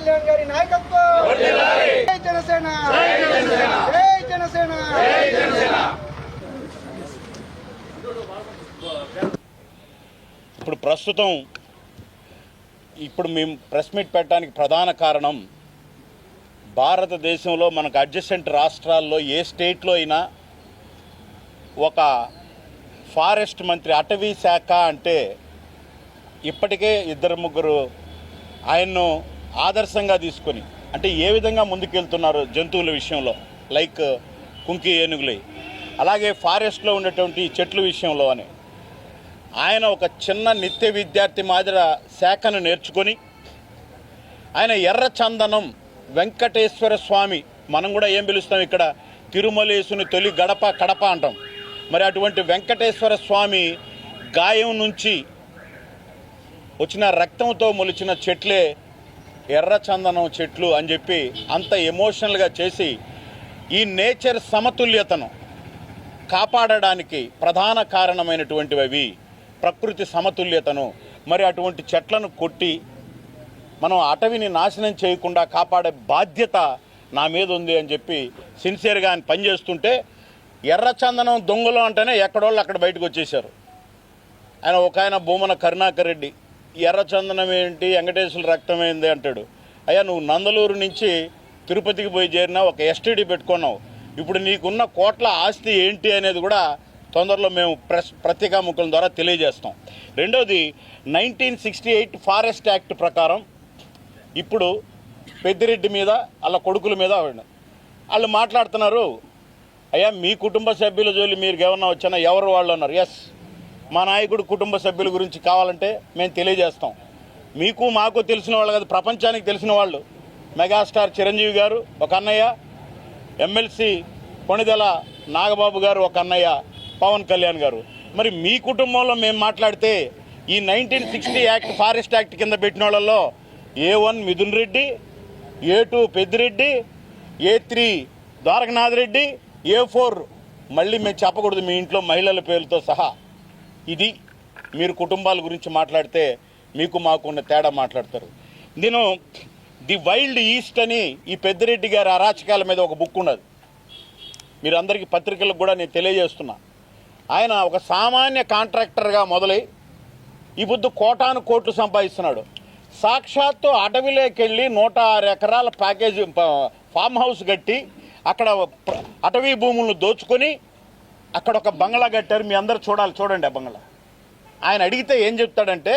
కళ్యాణ్ గారి నాయకత్వం. జై జనసేన. జై జనసేన. ఇప్పుడు ప్రస్తుతం ఇప్పుడు మేము ప్రెస్ మీట్ పెట్టడానికి ప్రధాన కారణం భారతదేశంలో మనకు అడ్జసెంట్ రాష్ట్రాల్లో ఏ స్టేట్లో అయినా ఒక ఫారెస్ట్ మంత్రి అటవీ శాఖ అంటే ఇప్పటికే ఇద్దరు ముగ్గురు ఆయన్ను ఆదర్శంగా తీసుకొని అంటే ఏ విధంగా ముందుకెళ్తున్నారు జంతువుల విషయంలో లైక్ కుంకి ఏనుగులు. అలాగే ఫారెస్ట్లో ఉండేటువంటి చెట్ల విషయంలో అని. ఆయన ఒక చిన్న నిత్య విద్యార్థి మాదిర శాఖను నేర్చుకొని ఆయన ఎర్ర చందనం వెంకటేశ్వర స్వామి మనం కూడా ఏం పిలుస్తాం ఇక్కడ? తిరుమలేసుని తొలి గడప కడప అంటాం. మరి అటువంటి వెంకటేశ్వర స్వామి గాయం నుంచి వచ్చిన రక్తంతో మొలిచిన చెట్లే ఎర్ర చందనం చెట్లు అని చెప్పి అంత ఎమోషనల్గా చేసి ఈ నేచర్ సమతుల్యతను కాపాడడానికి ప్రధాన కారణమైనటువంటివి అవి ప్రకృతి సమతుల్యతను. మరి అటువంటి చెట్లను కొట్టి మనం అటవిని నాశనం చేయకుండా కాపాడే బాధ్యత నా మీద ఉంది అని చెప్పి సిన్సియర్గా ఆయన పనిచేస్తుంటే ఎర్రచందనం దొంగలు అంటేనే ఎక్కడోళ్ళు అక్కడ బయటకు వచ్చేసారు ఆయన ఒక ఆయన భూమన కరుణాకర్ రెడ్డి ఎర్రచందనం ఏంటి వెంకటేశ్వర రక్తం ఏంది అంటాడు. అయ్యా నువ్వు నందలూరు నుంచి తిరుపతికి పోయి చేరినా ఒక ఎస్టీడీ పెట్టుకున్నావు. ఇప్పుడు నీకున్న కోట్ల ఆస్తి ఏంటి అనేది కూడా తొందరలో మేము ప్రెస్ పత్రికాముఖుల ద్వారా తెలియజేస్తాం. రెండోది nineteen sixty eight forest act ప్రకారం ఇప్పుడు పెద్దిరెడ్డి మీద వాళ్ళ కొడుకుల మీద వాళ్ళు మాట్లాడుతున్నారు అయ్యా మీ కుటుంబ సభ్యుల జోలి మీరు ఏమన్నా వచ్చినా ఎవరు వాళ్ళు అన్నారు? ఎస్ మా నాయకుడు కుటుంబ సభ్యుల గురించి కావాలంటే మేము తెలియజేస్తాం. మీకు మాకు తెలిసిన వాళ్ళు కాదు ప్రపంచానికి తెలిసిన వాళ్ళు మెగాస్టార్ చిరంజీవి గారు ఒక అన్నయ్య ఎమ్మెల్సీ కొణిదెల నాగబాబు గారు ఒక అన్నయ్య పవన్ కళ్యాణ్ గారు. మరి మీ కుటుంబంలో మేము మాట్లాడితే ఈ nineteen sixty act forest act కింద పెట్టిన వాళ్ళలో A one Mithun Reddy A two Peddireddy A three Dwarakanath Reddy A four మళ్ళీ మేము చెప్పకూడదు మీ ఇంట్లో మహిళల పేరుతో సహా. ఇది మీరు కుటుంబాల గురించి మాట్లాడితే మీకు మాకు ఉన్న తేడా మాట్లాడతారు. నేను ది వైల్డ్ ఈస్ట్ అని ఈ పెద్దిరెడ్డి గారి అరాచకాల మీద ఒక బుక్ ఉన్నది. మీరు అందరికీ పత్రికలకు కూడా నేను తెలియజేస్తున్నా. ఆయన ఒక సామాన్య కాంట్రాక్టర్గా మొదలై ఈ బుద్ధు కోటాను కోట్లు సంపాదిస్తున్నాడు. సాక్షాత్తు అటవీలోకెళ్ళి నూట ఆరు ఎకరాల ప్యాకేజీ ఫామ్ హౌస్ కట్టి అక్కడ అటవీ భూములను దోచుకొని అక్కడ ఒక బంగ్లా కట్టారు మీ అందరు చూడాలి చూడండి ఆ బంగ్లా. ఆయన అడిగితే ఏం చెప్తాడంటే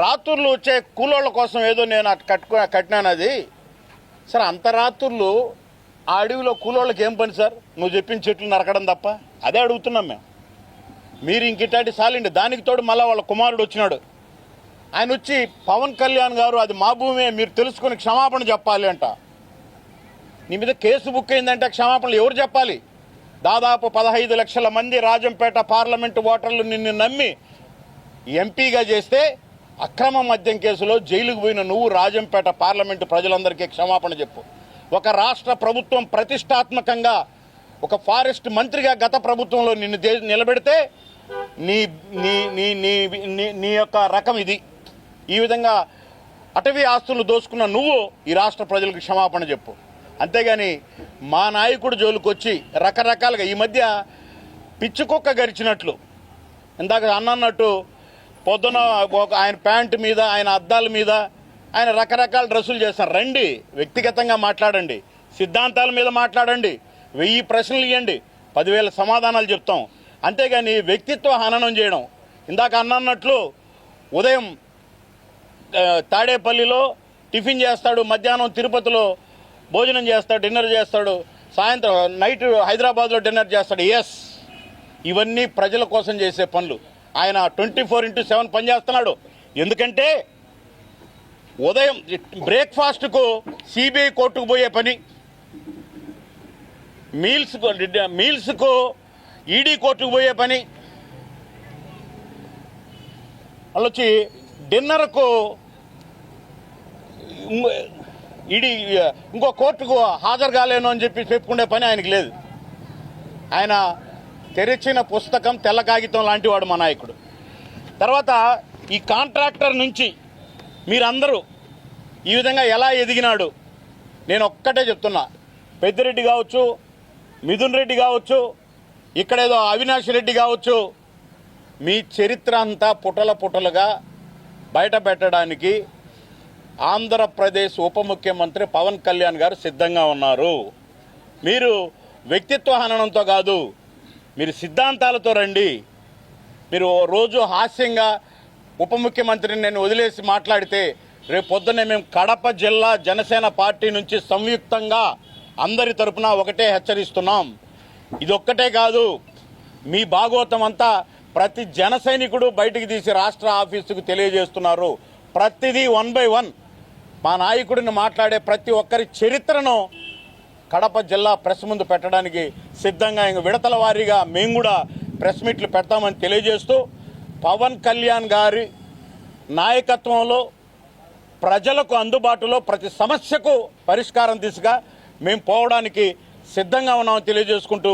రాత్రులు వచ్చే కూలోళ్ళ కోసం ఏదో నేను కట్టుకు కట్టినాను అది. సార్ అంత రాత్రులు ఆ అడవిలో కూలోళ్ళకి ఏం పని సార్? నువ్వు చెప్పిన చెట్లు నరకడం తప్ప? అదే అడుగుతున్నాం మేము. మీరు ఇంకిటాటి సాలిండి దానికి తోడు మళ్ళీ వాళ్ళ కుమారుడు వచ్చినాడు. ఆయన వచ్చి పవన్ కళ్యాణ్ గారు అది మా భూమే మీరు తెలుసుకొని క్షమాపణ చెప్పాలి అంట. నీ మీద కేసు బుక్ అయిందంటే క్షమాపణలు ఎవరు చెప్పాలి? దాదాపు పదహైదు లక్షల మంది రాజంపేట పార్లమెంటు ఓటర్లు నిన్ను నమ్మి ఎంపీగా చేస్తే అక్రమ మద్యం కేసులో జైలుకు పోయిన నువ్వు రాజంపేట పార్లమెంటు ప్రజలందరికీ క్షమాపణ చెప్పు. ఒక రాష్ట్ర ప్రభుత్వం ప్రతిష్టాత్మకంగా ఒక ఫారెస్ట్ మంత్రిగా గత ప్రభుత్వంలో నిన్ను దే- నిలబెడితే నీ నీ నీ నీ నీ నీ యొక్క రకం ఇది. ఈ విధంగా అటవీ ఆస్తులు దోసుకున్న నువ్వు ఈ రాష్ట్ర ప్రజలకు క్షమాపణ చెప్పు. అంతేగాని మా నాయకుడు జోలుకొచ్చి రకరకాలుగా ఈ మధ్య పిచ్చుకుక్క గరిచినట్లు. ఇందాక అన్నట్టు పొద్దున ఒక ఆయన ప్యాంటు మీద ఆయన అద్దాల మీద ఆయన రకరకాల డ్రెస్సులు చేస్తారు. రండి వ్యక్తిగతంగా మాట్లాడండి. సిద్ధాంతాల మీద మాట్లాడండి. వెయ్యి ప్రశ్నలు ఇవ్వండి పదివేల సమాధానాలు చెప్తాం. అంతేగాని వ్యక్తిత్వ హననం చేయడం. ఇందాక అన్నట్లు ఉదయం తాడేపల్లిలో టిఫిన్ చేస్తాడు మధ్యాహ్నం తిరుపతిలో భోజనం చేస్తాడు డిన్నర్ చేస్తాడు సాయంత్రం నైట్ హైదరాబాద్లో డిన్నర్ చేస్తాడు. ఎస్ ఇవన్నీ ప్రజల కోసం చేసే పనులు. ఆయన ట్వంటీ ఫోర్ ఇంటూ సెవెన్ పనిచేస్తున్నాడు ఎందుకంటే ఉదయం బ్రేక్ఫాస్ట్కు సిబిఐ కోర్టుకు పోయే పని మీల్స్కు మీల్స్కు ఈడీ కోర్టుకు పోయే పని. వాళ్ళొచ్చి డిన్నర్కు ఈడీ ఇంకో కోర్టుకు హాజరు కాలేను అని చెప్పి చెప్పుకునే పని ఆయనకి లేదు. ఆయన తెరిచిన పుస్తకం తెల్ల కాగితం లాంటి వాడు మా నాయకుడు. తర్వాత ఈ కాంట్రాక్టర్ నుంచి మీరందరూ ఈ విధంగా ఎలా ఎదిగినాడు? నేను ఒక్కటే చెప్తున్నా. పెద్దిరెడ్డి కావచ్చు మిథున్ రెడ్డి కావచ్చు ఇక్కడేదో అవినాష్ రెడ్డి కావచ్చు మీ చరిత్ర అంతా పుటల పుటలుగా బయట పెట్టడానికి ఆంధ్రప్రదేశ్ ఉప ముఖ్యమంత్రి పవన్ కళ్యాణ్ గారు సిద్ధంగా ఉన్నారు. మీరు వ్యక్తిత్వ హననంతో కాదు మీరు సిద్ధాంతాలతో రండి. మీరు ఓ రోజు హాస్యంగా ఉప ముఖ్యమంత్రిని నేను వదిలేసి మాట్లాడితే రేపు పొద్దున్నే మేము కడప జిల్లా జనసేన పార్టీ నుంచి సంయుక్తంగా అందరి తరపున ఒకటే హెచ్చరిస్తున్నాం. ఇదొక్కటే కాదు మీ భాగవతం అంతా ప్రతి జన సైనికుడు బయటికి తీసి రాష్ట్ర ఆఫీసుకు తెలియజేస్తున్నారు. ప్రతిదీ వన్ బై వన్. మా నాయకుడిని మాట్లాడే ప్రతి ఒక్కరి చరిత్రను కడప జిల్లా ప్రెస్ ముందు పెట్టడానికి సిద్ధంగా ఇంక విడతల వారీగా మేము కూడా ప్రెస్ మీట్లు పెడతామని తెలియజేస్తూ పవన్ కళ్యాణ్ గారి నాయకత్వంలో ప్రజలకు అందుబాటులో ప్రతి సమస్యకు పరిష్కారం దిశగా మేము పోవడానికి సిద్ధంగా ఉన్నామని తెలియజేసుకుంటూ